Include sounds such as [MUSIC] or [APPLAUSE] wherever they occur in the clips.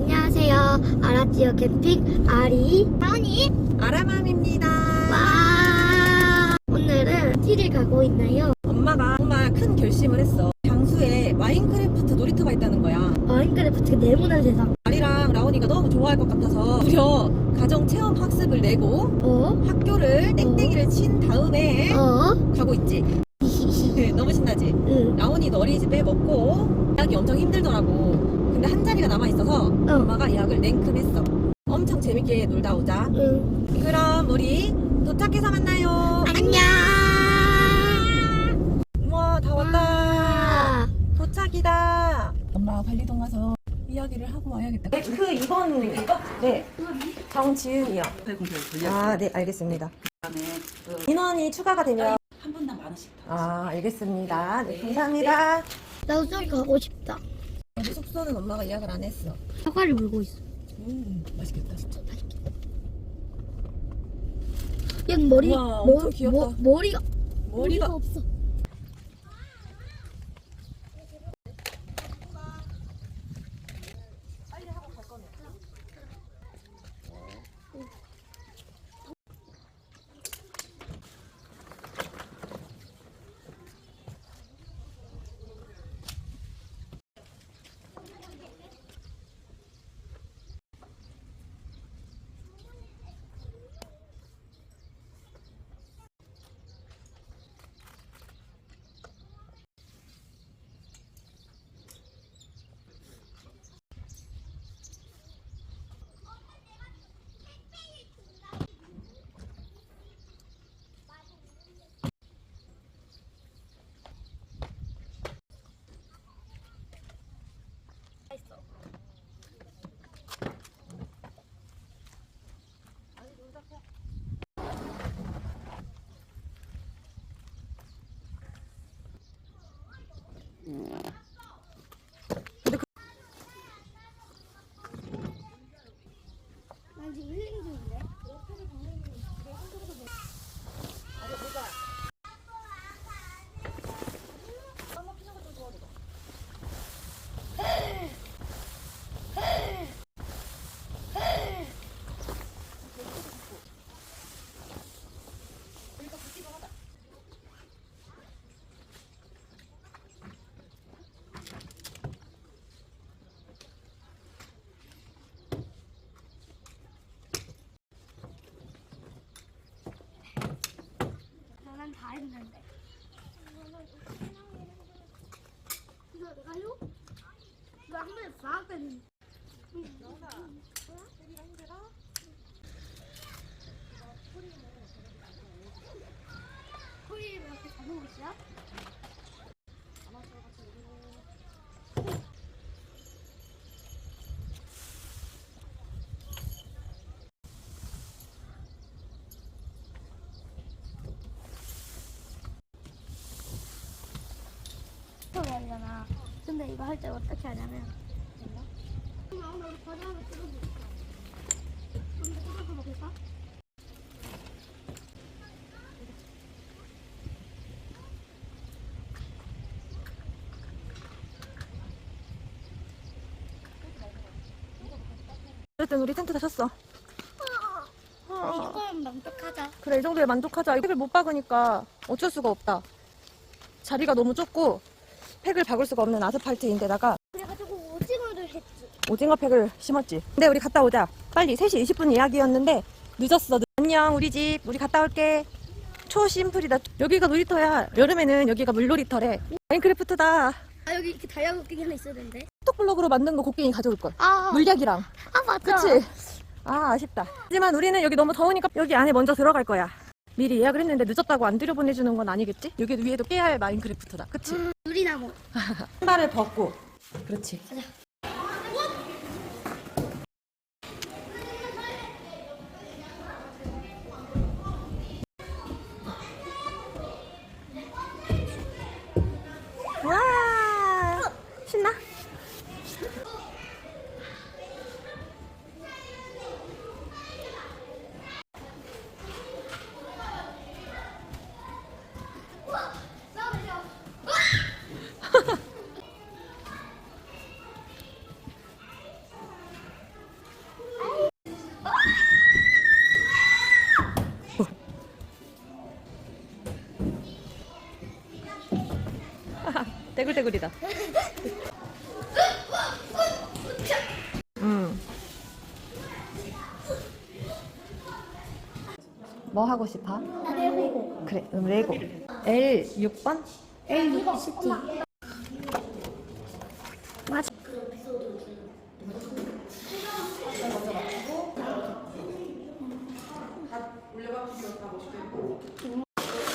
안녕하세요. 아라지오 캠핑 아리 아니 아라맘입니다. 와 오늘은 티를 가고 있나요? 엄마가 정말 큰 결심을 했어. 장수에 마인크래프트 놀이터가 있다는 거야. 마인크래프트가 네모난 세상. 아리랑 라온이가 너무 좋아할 것 같아서 무려 가정 체험 학습을 내고 어? 학교를 땡땡이를 친 다음에 어? 가고 있지. [LAUGHS] 너무 신나지? 응. 라온이도 어린이집에 먹고 예약이 엄청 힘들더라고. 근데 한 자리가 남아 있어서 엄마가 예약을 냉큼 했어. 엄청 재밌게 놀다 오자. 응. 그럼 우리 도착해서 만나요. 안녕. 우와 다 왔다. 아, 도착이다. 엄마가 관리동 가서 이야기를 하고 와야겠다. 네, 그 2번 이거? 네. 정지은이요. 아, 네, 알겠습니다. 인원이 추가가 되면 한 분당 만 원씩 더. 아, 알겠습니다. 네, 감사합니다. 나도 저기 가고 싶다. 우리 숙소는 엄마가 예약을 안 했어. 사과를 물고 있어. 음, 맛있겠다. 진짜. 얘 머리 우와, 엄청 귀엽다. 머, 머리가 머리가 없어. 빼는. 코리를 이렇게 잡는? 이렇게 하잖아. 근데 이거 할 때 어떻게 하냐면. 엄마, 오늘 우리 과자 하나 뜯 어쨌든 우리 텐트 다 쳤어. 이거는 만족하자. 그래, 이 정도에 만족하자. 팩을 못 박으니까 어쩔 수가 없다. 자리가 너무 좁고 팩을 박을 수가 없는 아스팔트인데다가 그래가지고 오징어를 했지. 오징어 팩을 심었지. 근데 우리 갔다 오자. 빨리 3시 20분 예약이었는데 늦었어. 안녕 우리 집. 우리 갔다 올게. 초심플이다. 여기가 놀이터야. 여름에는 여기가 물놀이터래. 마인크래프트다. 아 여기 이렇게 다이아몬드 끼기 하나 있어야 되는데. 스톡블럭으로 만든 거 곡괭이 가져올 걸. 아, 물약이랑. 아 맞아. 그치? 아 아쉽다. 하지만 우리는 여기 너무 더우니까 여기 안에 먼저 들어갈 거야. 미리 예약을 했는데 늦었다고 안 들여보내주는 건 아니겠지? 여기 위에도 깨알 마인크래프트다. 그치? 음, 유리나무. [LAUGHS] 신발을 벗고. 그렇지. 와 아, 떼굴떼굴이다. 뭐 하고 싶어? 나 레고. 그래, 그럼 레고. L 6번? L 시티. 맞아.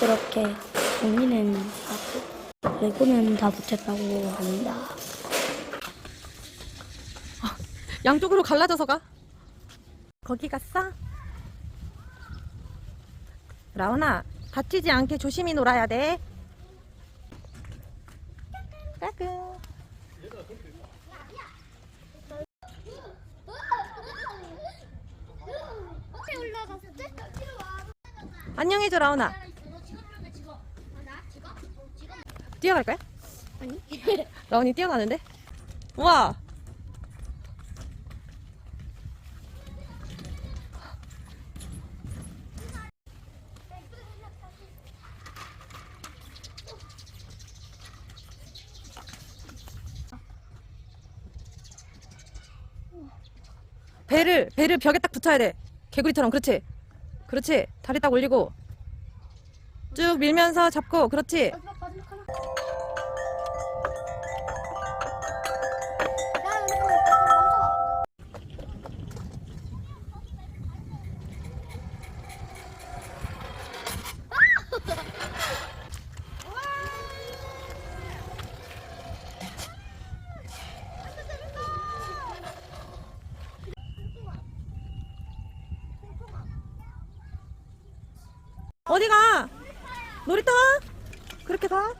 그렇게 하고 레고는 다 못했다고 합니다. 양쪽으로 갈라져서 가. 거기 갔어? 라온아, 다치지 않게 조심히 놀아야 돼. 까꿍. 안녕해줘, 라온아. 뛰어갈 거야? 아니. 라온이 뛰어가는데? 우와! 배를, 배를 벽에 딱 붙어야 돼. 개구리처럼, 그렇지. 그렇지. 다리 딱 올리고. 쭉 밀면서 잡고, 그렇지. 어디 가? 놀이터 가? 그렇게 가?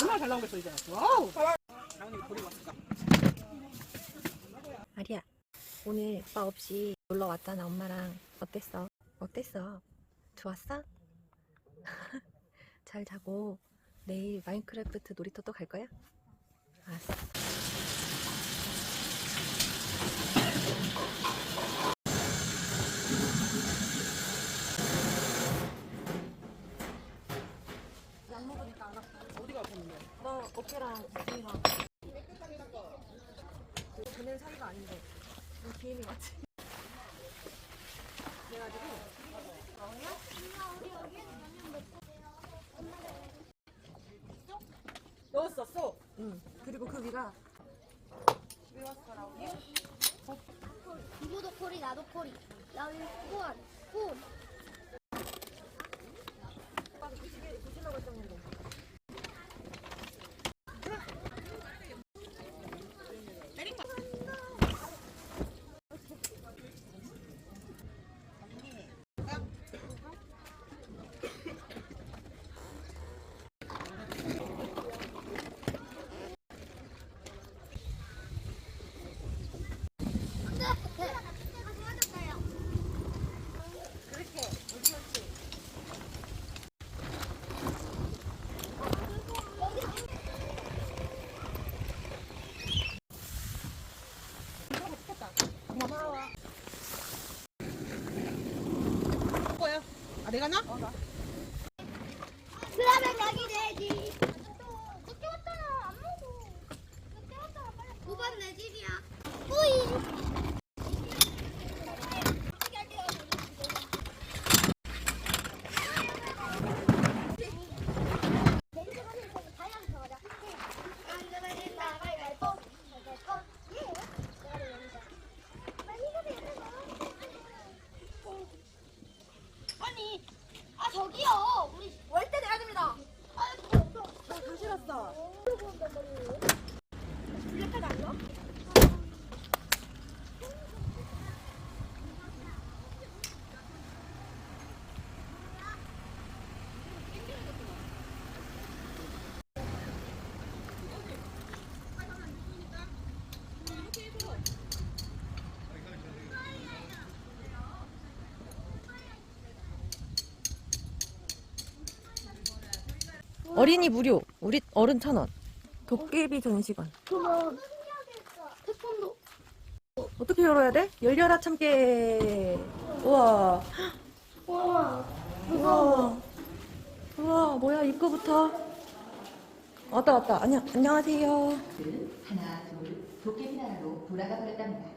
얼마나 잘 나오겠어 이제. 와우. 아리야, 오늘 오빠 없이 놀러 왔잖아, 엄마랑. 어땠어? 어땠어? 좋았어? [LAUGHS] 잘 자고 내일 마인크래프트 놀이터 또 갈 거야? 알았어. 어디가 아팠는데? 나 어깨랑 가슴이랑 보낸 사이가 아닌데 비행이 같이 넣었었어. 응 그리고 그 위가 이모도 코리 나도 코리. 나는 폰. 폰. 부실라고 했었는데 거야. 아 내가 나? 그러면 여기 내지. 안 먹어. 늦게 왔잖아. 빨리. 9번 내 집이야. 뿌이. 아니, 아 저기요, 우리 월대 내야 됩니다. 아, 저, 저, 저, 저 싫었어. 블랙카드 아니야? 어린이 무료 우리 어른 천 원 도깨비 전시관. 그럼 태권도 어떻게 열어야 돼? 열려라 참깨. 우와. 와 우와. 우와, 뭐야, 입구부터. 왔다, 왔다. 안녕, 안녕하세요. 하나 둘 도깨비 나라로 돌아가 버렸답니다.